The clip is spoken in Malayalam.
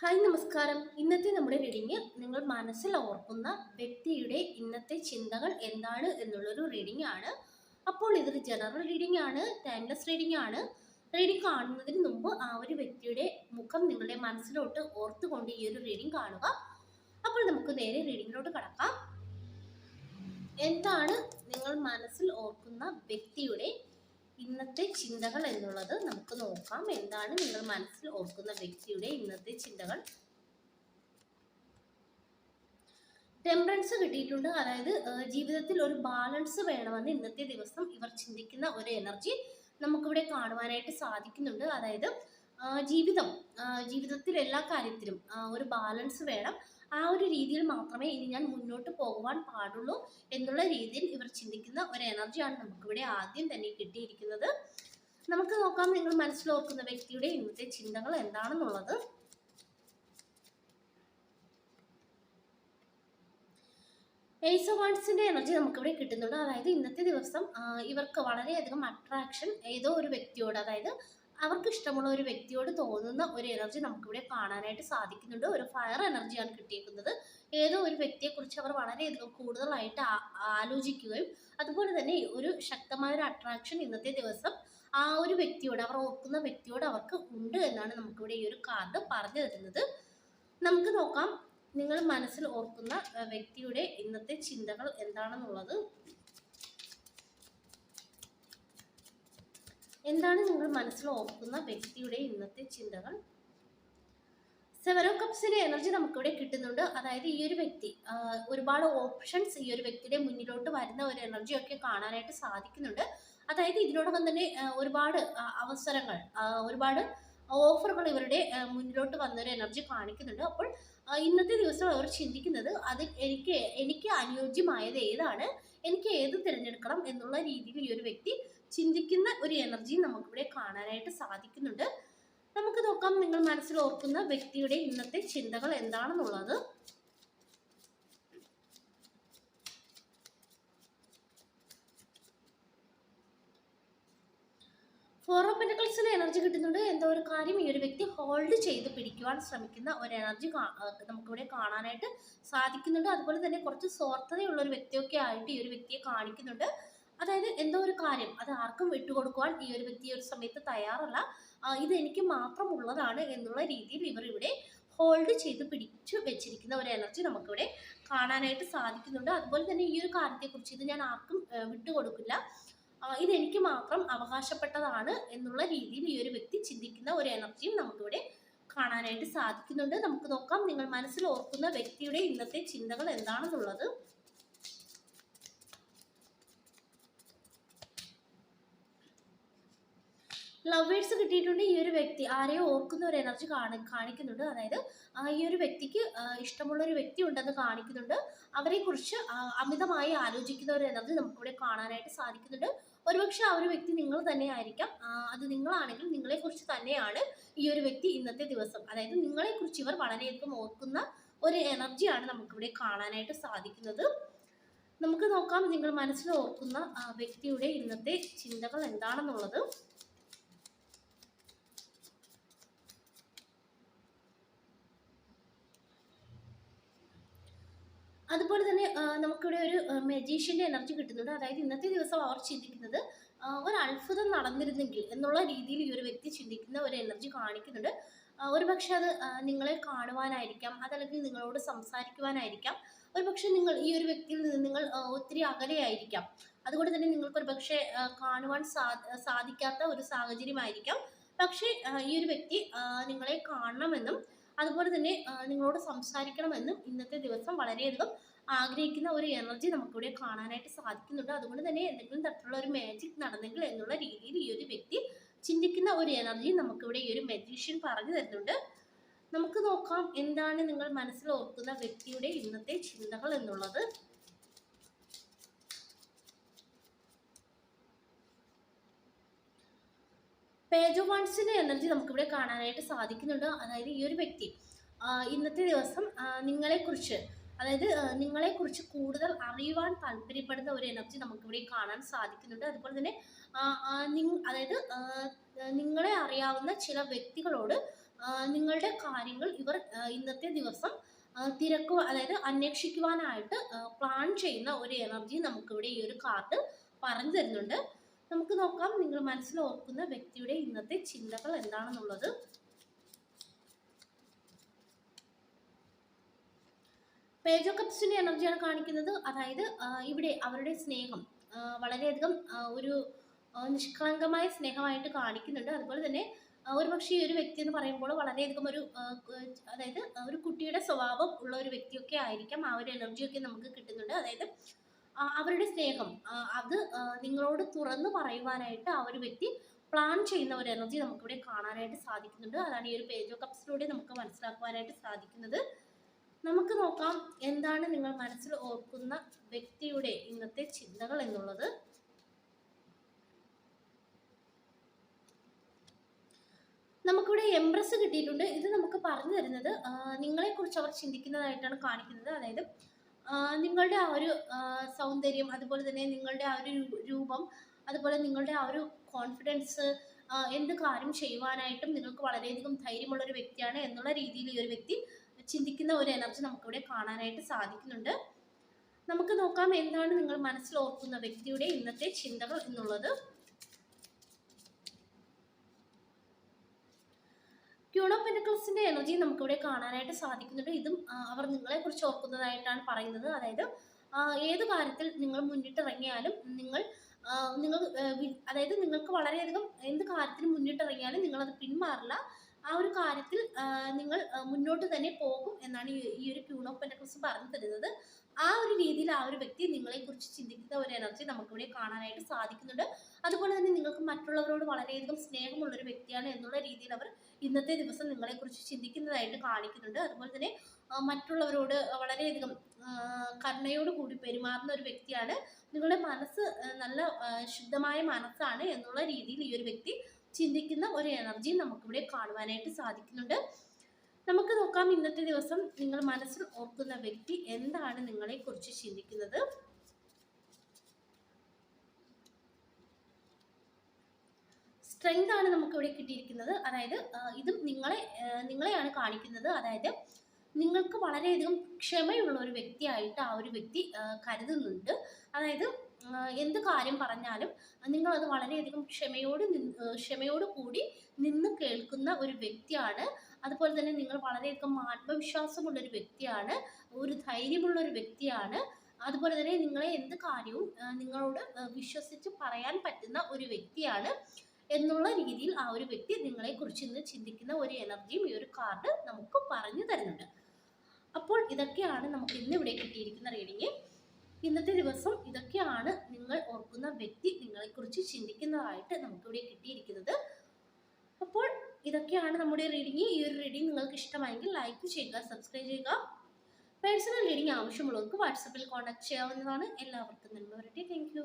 ഹായ് നമസ്കാരം. ഇന്നത്തെ നമ്മുടെ റീഡിങ് നിങ്ങൾ മനസ്സിൽ ഓർക്കുന്ന വ്യക്തിയുടെ ഇന്നത്തെ ചിന്തകൾ എന്താണ് എന്നുള്ളൊരു റീഡിംഗ് ആണ്. അപ്പോൾ ഇതൊരു ജനറൽ റീഡിംഗ് ആണ് ടൈംലെസ് റീഡിംഗ് ആണ്. റീഡിംഗ് കാണുന്നതിന് മുമ്പ് ആ ഒരു വ്യക്തിയുടെ മുഖം നിങ്ങളുടെ മനസ്സിലോട്ട് ഓർത്തുകൊണ്ട് ഈ ഒരു റീഡിംഗ് കാണുക. അപ്പോൾ നമുക്ക് നേരെ റീഡിങ്ങിലോട്ട് കടക്കാം. എന്താണ് നിങ്ങൾ മനസ്സിൽ ഓർക്കുന്ന വ്യക്തിയുടെ ഇന്നത്തെ ചിന്തകൾ എന്നുള്ളത് നമുക്ക് നോക്കാം. എന്താണ് നിങ്ങൾ മനസ്സിൽ ഓർക്കുന്ന വ്യക്തിയുടെ ഇന്നത്തെ ചിന്തകൾ? ടെമ്പറൻസ് കിട്ടിയിട്ടുണ്ട്. അതായത് ജീവിതത്തിൽ ഒരു ബാലൻസ് വേണമെന്ന് ഇന്നത്തെ ദിവസം ഇവർ ചിന്തിക്കുന്ന ഒരു എനർജി നമുക്കിവിടെ കാണുവാനായിട്ട് സാധിക്കുന്നുണ്ട്. അതായത് ജീവിതം ജീവിതത്തിൽ എല്ലാ കാര്യത്തിലും ഒരു ബാലൻസ് വേണം. ആ ഒരു രീതിയിൽ മാത്രമേ ഇനി ഞാൻ മുന്നോട്ട് പോകുവാൻ പാടുള്ളൂ എന്നുള്ള രീതിയിൽ ഇവർ ചിന്തിക്കുന്ന ഒരു എനർജിയാണ് നമുക്കിവിടെ ആദ്യം തന്നെ കിട്ടിയിരിക്കുന്നത്. നമുക്ക് നോക്കാം നിങ്ങൾ മനസ്സിലോർക്കുന്ന വ്യക്തിയുടെ ഇന്നത്തെ ചിന്തകൾ എന്താണെന്നുള്ളത്. എയ്സ് ഓഫ് വാൺസിന്റെ എനർജി നമുക്കിവിടെ കിട്ടുന്നുണ്ട്. അതായത് ഇന്നത്തെ ദിവസം ഇവർക്ക് വളരെയധികം അട്രാക്ഷൻ ഏതോ ഒരു വ്യക്തിയോട് അതായത് അവർക്ക് ഇഷ്ടമുള്ള ഒരു വ്യക്തിയോട് തോന്നുന്ന ഒരു എനർജി നമുക്കിവിടെ കാണാനായിട്ട് സാധിക്കുന്നുണ്ട്. ഒരു ഫയർ എനർജിയാണ് കിട്ടിയിരിക്കുന്നത് ഏതോ ഒരു വ്യക്തിയെക്കുറിച്ച് അവർ വളരെയധികം കൂടുതലായിട്ട് ആലോചിക്കുകയും അതുപോലെ തന്നെ ഒരു ശക്തമായ ഒരു അട്രാക്ഷൻ ഇന്നത്തെ ദിവസം ആ ഒരു വ്യക്തിയോട് അവർ ഓർക്കുന്ന വ്യക്തിയോട് അവർക്ക് ഉണ്ട് എന്നാണ് നമുക്കിവിടെ ഈ ഒരു കാർഡ് പറഞ്ഞു തരുന്നത്. നമുക്ക് നോക്കാം. നിങ്ങൾ മനസ്സിൽ ഓർക്കുന്ന വ്യക്തിയുടെ ഇന്നത്തെ ചിന്തകൾ എന്താണെന്നുള്ളത്. എന്താണ് നിങ്ങൾ മനസ്സിൽ ഓർക്കുന്ന വ്യക്തിയുടെ ഇന്നത്തെ ചിന്തകൾ? സെവറോ കപ്സിന്റെ എനർജി നമുക്കിവിടെ കിട്ടുന്നുണ്ട്. അതായത് ഈ ഒരു വ്യക്തി ഒരുപാട് ഓപ്ഷൻസ് ഈ ഒരു വ്യക്തിയുടെ മുന്നിലോട്ട് വരുന്ന ഒരു എനർജിയൊക്കെ കാണാനായിട്ട് സാധിക്കുന്നുണ്ട്. അതായത് ഇതിനോടൊപ്പം തന്നെ ഒരുപാട് അവസരങ്ങൾ ഒരുപാട് ഓഫറുകൾ ഇവരുടെ മുന്നിലോട്ട് വന്ന ഒരു എനർജി കാണിക്കുന്നുണ്ട്. അപ്പോൾ ഇന്നത്തെ ദിവസം അവർ ചിന്തിക്കുന്നത് അതിൽ എനിക്ക് എനിക്ക് അനുയോജ്യമായത് ഏതാണ്? എനിക്ക് ഏത് തിരഞ്ഞെടുക്കണം എന്നുള്ള രീതിയിൽ ഈ ഒരു വ്യക്തി ചിന്തിക്കുന്ന ഒരു എനർജി നമുക്കിവിടെ കാണാനായിട്ട് സാധിക്കുന്നുണ്ട്. നമുക്ക് നോക്കാം നിങ്ങൾ മനസ്സിൽ ഓർക്കുന്ന വ്യക്തിയുടെ ഇന്നത്തെ ചിന്തകൾ എന്താണെന്നുള്ളത്. ഫോർ ഓഫ് എനർജി കിട്ടുന്നുണ്ട്. എന്തോ ഒരു കാര്യം? ഈ ഒരു വ്യക്തി ഹോൾഡ് ചെയ്ത് പിടിക്കുവാൻ ശ്രമിക്കുന്ന ഒരു എനർജി നമുക്കിവിടെ കാണാനായിട്ട് സാധിക്കുന്നുണ്ട്. അതുപോലെ തന്നെ കുറച്ച് സ്വാർത്ഥതയുള്ള ഒരു വ്യക്തിയൊക്കെ ആയിട്ട് ഈ ഒരു വ്യക്തിയെ കാണിക്കുന്നുണ്ട്. അതായത് എന്തോ ഒരു കാര്യം. അത് ആർക്കും വിട്ടുകൊടുക്കുവാൻ ഈ ഒരു വ്യക്തി ഒരു സമയത്ത് തയ്യാറല്ല. ഇത് എനിക്ക് മാത്രമുള്ളതാണ് എന്നുള്ള രീതിയിൽ ഇവർ ഇവിടെ ഹോൾഡ് ചെയ്ത് പിടിച്ചു വെച്ചിരിക്കുന്ന ഒരു എനർജി നമുക്കിവിടെ കാണാനായിട്ട് സാധിക്കുന്നുണ്ട്. അതുപോലെ തന്നെ ഈ ഒരു കാര്യത്തെക്കുറിച്ച് ഇത് ഞാൻ ആർക്കും വിട്ടുകൊടുക്കില്ല. ഇതെനിക്ക് മാത്രം അവകാശപ്പെട്ടതാണ് എന്നുള്ള രീതിയിൽ ഈ ഒരു വ്യക്തി ചിന്തിക്കുന്ന ഒരു എനർജിയും നമുക്കിവിടെ കാണാനായിട്ട് സാധിക്കുന്നുണ്ട്. നമുക്ക് നോക്കാം നിങ്ങൾ മനസ്സിൽ ഓർക്കുന്ന വ്യക്തിയുടെ ഇന്നത്തെ ചിന്തകൾ എന്താണെന്നുള്ളത്. ലവേഴ്സ് കിട്ടിയിട്ടുണ്ട് ഈ ഒരു വ്യക്തി. ആരെയോ ഓർക്കുന്ന ഒരു എനർജി കാണി കാണിക്കുന്നുണ്ട്. അതായത് ഈ ഒരു വ്യക്തിക്ക് ഇഷ്ടമുള്ള ഒരു വ്യക്തി ഉണ്ടെന്ന് കാണിക്കുന്നുണ്ട്. അവരെ കുറിച്ച് അമിതമായി ആലോചിക്കുന്ന ഒരു എനർജി നമുക്കിവിടെ കാണാനായിട്ട് സാധിക്കുന്നുണ്ട്. ഒരുപക്ഷെ ആ ഒരു വ്യക്തി നിങ്ങൾ തന്നെ ആയിരിക്കാം അത് നിങ്ങളാണെങ്കിൽ നിങ്ങളെ കുറിച്ച് തന്നെയാണ് ഈ ഒരു വ്യക്തി ഇന്നത്തെ ദിവസം. അതായത് നിങ്ങളെ കുറിച്ച് ഇവർ വളരെയധികം ഓർക്കുന്ന ഒരു എനർജിയാണ് നമുക്കിവിടെ കാണാനായിട്ട് സാധിക്കുന്നത്. നമുക്ക് നോക്കാം നിങ്ങൾ മനസ്സിൽ ഓർക്കുന്ന വ്യക്തിയുടെ ഇന്നത്തെ ചിന്തകൾ എന്താണെന്നുള്ളത്. അതുപോലെ നമുക്കിവിടെ ഒരു മെജീഷ്യന്റെ എനർജി കിട്ടുന്നുണ്ട്. അതായത് ഇന്നത്തെ ദിവസം അവർ ചിന്തിക്കുന്നത് ഒരു അത്ഭുതം നടന്നിരുന്നെങ്കിൽ എന്നുള്ള രീതിയിൽ ഈ ഒരു വ്യക്തി ചിന്തിക്കുന്ന ഒരു എനർജി കാണിക്കുന്നുണ്ട്. ഒരു പക്ഷെ അത് നിങ്ങളെ കാണുവാനായിരിക്കാം അതല്ലെങ്കിൽ നിങ്ങളോട് സംസാരിക്കുവാനായിരിക്കാം. ഒരു പക്ഷെ നിങ്ങൾ ഈ ഒരു വ്യക്തിയിൽ നിന്ന് നിങ്ങൾ ഒത്തിരി അകലെയായിരിക്കാം. അതുകൊണ്ട് തന്നെ നിങ്ങൾക്ക് ഒരു കാണുവാൻ സാധിക്കാത്ത ഒരു സാഹചര്യമായിരിക്കാം. പക്ഷേ ഈ ഒരു വ്യക്തി നിങ്ങളെ കാണണമെന്നും അതുപോലെ തന്നെ നിങ്ങളോട് സംസാരിക്കണമെന്നും ഇന്നത്തെ ദിവസം വളരെയധികം ആഗ്രഹിക്കുന്ന ഒരു എനർജി നമുക്കിവിടെ കാണാനായിട്ട് സാധിക്കുന്നുണ്ട്. അതുകൊണ്ട് തന്നെ എന്തെങ്കിലും തരത്തിലുള്ള ഒരു മാജിക് നടന്നെങ്കിൽ എന്നുള്ള രീതിയിൽ ഈ ഒരു വ്യക്തി ചിന്തിക്കുന്ന ഒരു എനർജി നമുക്കിവിടെ ഈ ഒരു മെജീഷ്യൻ പറഞ്ഞു തരുന്നുണ്ട്. നമുക്ക് നോക്കാം എന്താണ് നിങ്ങൾ മനസ്സിൽ ഓർക്കുന്ന വ്യക്തിയുടെ ഇന്നത്തെ ചിന്തകൾ എന്നുള്ളത്. പേജ് ഓഫ് വൺസിന്റെ എനർജി നമുക്കിവിടെ കാണാനായിട്ട് സാധിക്കുന്നുണ്ട്. അതായത് ഈ ഒരു വ്യക്തി ഇന്നത്തെ ദിവസം നിങ്ങളെ നിങ്ങളെക്കുറിച്ച് അതായത് നിങ്ങളെ നിങ്ങളെക്കുറിച്ച് കൂടുതൽ അറിയുവാൻ താല്പര്യപ്പെടുന്ന ഒരു എനർജി നമുക്ക് ഇവിടെ കാണാൻ സാധിക്കുന്നുണ്ട്. അതുപോലെ തന്നെ അതായത് നിങ്ങളെ അറിയാവുന്ന ചില വ്യക്തികളോട് നിങ്ങളുടെ കാര്യങ്ങൾ ഇവർ ഇന്നത്തെ ദിവസം തിരക്കു അതായത് അന്വേഷിക്കുവാനായിട്ട് പ്ലാൻ ചെയ്യുന്ന ഒരു എനർജി നമുക്കിവിടെ ഈ ഒരു കാർഡ് പറഞ്ഞു തരുന്നുണ്ട്. നമുക്ക് നോക്കാം നിങ്ങൾ മനസ്സിൽ ഓർക്കുന്ന വ്യക്തിയുടെ ഇന്നത്തെ ചിന്തകൾ എന്താണെന്നുള്ളത്. പേജ് ഓഫ് കപ്സിന്റെ എനർജിയാണ് കാണിക്കുന്നത്. അതായത് ഇവിടെ അവരുടെ സ്നേഹം വളരെയധികം ഒരു നിഷ്കളങ്കമായ സ്നേഹമായിട്ട് കാണിക്കുന്നുണ്ട്. അതുപോലെ തന്നെ ഒരുപക്ഷെ ഒരു പക്ഷേ ഈ ഒരു വ്യക്തി എന്ന് പറയുമ്പോൾ വളരെയധികം ഒരു അതായത് ഒരു കുട്ടിയുടെ സ്വഭാവം ഉള്ള ഒരു വ്യക്തിയൊക്കെ ആയിരിക്കാം. ആ ഒരു എനർജിയൊക്കെ നമുക്ക് കിട്ടുന്നുണ്ട്. അതായത് അവരുടെ സ്നേഹം അത് നിങ്ങളോട് തുറന്നു പറയുവാനായിട്ട് ആ ഒരു വ്യക്തി പ്ലാൻ ചെയ്യുന്ന ഒരു എനർജി നമുക്കിവിടെ കാണാനായിട്ട് സാധിക്കുന്നുണ്ട്. അതാണ് ഈ ഒരു പേജോ കപ്സിലൂടെ നമുക്ക് മനസ്സിലാക്കുവാനായിട്ട് സാധിക്കുന്നത്. നമുക്ക് നോക്കാം എന്താണ് നിങ്ങൾ മനസ്സിൽ ഓർക്കുന്ന വ്യക്തിയുടെ ഇന്നത്തെ ചിന്തകൾ എന്നുള്ളത്. നമുക്കിവിടെ എംപ്രസ് കിട്ടിയിട്ടുണ്ട്. ഇത് നമുക്ക് പറഞ്ഞു തരുന്നത് നിങ്ങളെ നിങ്ങളെക്കുറിച്ച് അവർ ചിന്തിക്കുന്നതായിട്ടാണ് കാണിക്കുന്നത്. അതായത് നിങ്ങളുടെ ആ ഒരു സൗന്ദര്യം അതുപോലെ തന്നെ നിങ്ങളുടെ ആ ഒരു രൂപം അതുപോലെ നിങ്ങളുടെ ആ ഒരു കോൺഫിഡൻസ് എന്ത് കാര്യം ചെയ്യുവാനായിട്ടും നിങ്ങൾക്ക് വളരെയധികം ധൈര്യമുള്ള ഒരു വ്യക്തിയാണ് എന്നുള്ള രീതിയിൽ ഈ ഒരു വ്യക്തി ചിന്തിക്കുന്ന ഒരു എനർജി നമുക്കിവിടെ കാണാനായിട്ട് സാധിക്കുന്നുണ്ട്. നമുക്ക് നോക്കാം എന്താണ് നിങ്ങൾ മനസ്സിൽ ഓർക്കുന്ന വ്യക്തിയുടെ ഇന്നത്തെ ചിന്തകൾ എന്നുള്ളത്. ക്യൂൺ എനർജി നമുക്കിവിടെ കാണാനായിട്ട് സാധിക്കുന്നുണ്ട്. ഇതും അവർ നിങ്ങളെ കുറിച്ച് ഓർക്കുന്നതായിട്ടാണ് പറയുന്നത്. അതായത് ഏത് കാര്യത്തിൽ നിങ്ങൾ മുന്നിട്ടിറങ്ങിയാലും നിങ്ങൾ നിങ്ങൾ അതായത് നിങ്ങൾക്ക് വളരെയധികം എന്ത് കാര്യത്തിന് മുന്നിട്ടിറങ്ങിയാലും നിങ്ങളത് പിന്മാറില്ല. ആ ഒരു കാര്യത്തിൽ നിങ്ങൾ മുന്നോട്ട് തന്നെ പോകും എന്നാണ് ഈ- ഒരു ക്യൂൺ ഓഫ് പറഞ്ഞു തരുന്നത്. ആ ഒരു രീതിയിൽ ആ ഒരു വ്യക്തി നിങ്ങളെ കുറിച്ച് ചിന്തിക്കുന്ന ഒരു എനർജി നമുക്കിവിടെ കാണാനായിട്ട് സാധിക്കുന്നുണ്ട്. അതുപോലെ തന്നെ നിങ്ങൾക്ക് മറ്റുള്ളവരോട് വളരെയധികം സ്നേഹമുള്ളൊരു വ്യക്തിയാണ് എന്നുള്ള രീതിയിൽ അവർ ഇന്നത്തെ ദിവസം നിങ്ങളെക്കുറിച്ച് ചിന്തിക്കുന്നതായിട്ട് കാണിക്കുന്നുണ്ട്. അതുപോലെ തന്നെ മറ്റുള്ളവരോട് വളരെയധികം കരുണയോട് കൂടി പെരുമാറുന്ന ഒരു വ്യക്തിയാണ്. നിങ്ങളുടെ മനസ്സ് നല്ല ശുദ്ധമായ മനസ്സാണ് എന്നുള്ള രീതിയിൽ ഈ ഒരു വ്യക്തി ചിന്തിക്കുന്ന ഒരു എനർജി നമുക്കിവിടെ കാണുവാനായിട്ട് സാധിക്കുന്നുണ്ട്. നമുക്ക് നോക്കാം ഇന്നത്തെ ദിവസം നിങ്ങൾ മനസ്സിൽ ഓർക്കുന്ന വ്യക്തി എന്താണ് നിങ്ങളെ നിങ്ങളെക്കുറിച്ച് ചിന്തിക്കുന്നത്? സ്ട്രെങ്ത് ആണ് നമുക്ക് ഇവിടെ കിട്ടിയിരിക്കുന്നത്. അതായത് ഇതും നിങ്ങളെ നിങ്ങളെയാണ് കാണിക്കുന്നത്. അതായത് നിങ്ങൾക്ക് വളരെയധികം ക്ഷമയുള്ള ഒരു വ്യക്തിയായിട്ട് ആ ഒരു വ്യക്തി കരുതുന്നുണ്ട്. അതായത് എന്ത് കാര്യം പറഞ്ഞാലും നിങ്ങളത് വളരെയധികം ക്ഷമയോട് ക്ഷമയോട് കൂടി നിന്ന് കേൾക്കുന്ന ഒരു വ്യക്തിയാണ്. അതുപോലെ തന്നെ നിങ്ങൾ വളരെയധികം ആത്മവിശ്വാസമുള്ള ഒരു വ്യക്തിയാണ്. ഒരു ധൈര്യമുള്ള ഒരു വ്യക്തിയാണ്. അതുപോലെ തന്നെ നിങ്ങളെ എന്ത് കാര്യവും നിങ്ങളോട് വിശ്വസിച്ച് പറയാൻ പറ്റുന്ന ഒരു വ്യക്തിയാണ് എന്നുള്ള രീതിയിൽ ആ ഒരു വ്യക്തി നിങ്ങളെ കുറിച്ച് ഇന്ന് ചിന്തിക്കുന്ന ഒരു എനർജിയും ഈ ഒരു കാർഡ് നമുക്ക് പറഞ്ഞു തരുന്നുണ്ട്. അപ്പോൾ ഇതൊക്കെയാണ് നമുക്ക് ഇന്ന് ഇവിടെ കിട്ടിയിരിക്കുന്ന റീഡിങ്. ഇന്നത്തെ ദിവസം ഇതൊക്കെയാണ് നിങ്ങൾ ഓർക്കുന്ന വ്യക്തി നിങ്ങളെക്കുറിച്ച് ചിന്തിക്കുന്നതായിട്ട് നമുക്കിവിടെ കിട്ടിയിരിക്കുന്നത്. അപ്പോൾ ഇതൊക്കെയാണ് നമ്മുടെ റീഡിങ് ഈ ഒരു റീഡിങ് നിങ്ങൾക്ക് ഇഷ്ടമായെങ്കിൽ ലൈക്ക് ചെയ്യുക സബ്സ്ക്രൈബ് ചെയ്യുക. പേഴ്സണൽ റീഡിങ് ആവശ്യമുള്ളവർക്ക് വാട്സപ്പിൽ കോൺടാക്ട് ചെയ്യാവുന്നതാണ്. എല്ലാവർക്കും നന്മ വരട്ടെ. താങ്ക്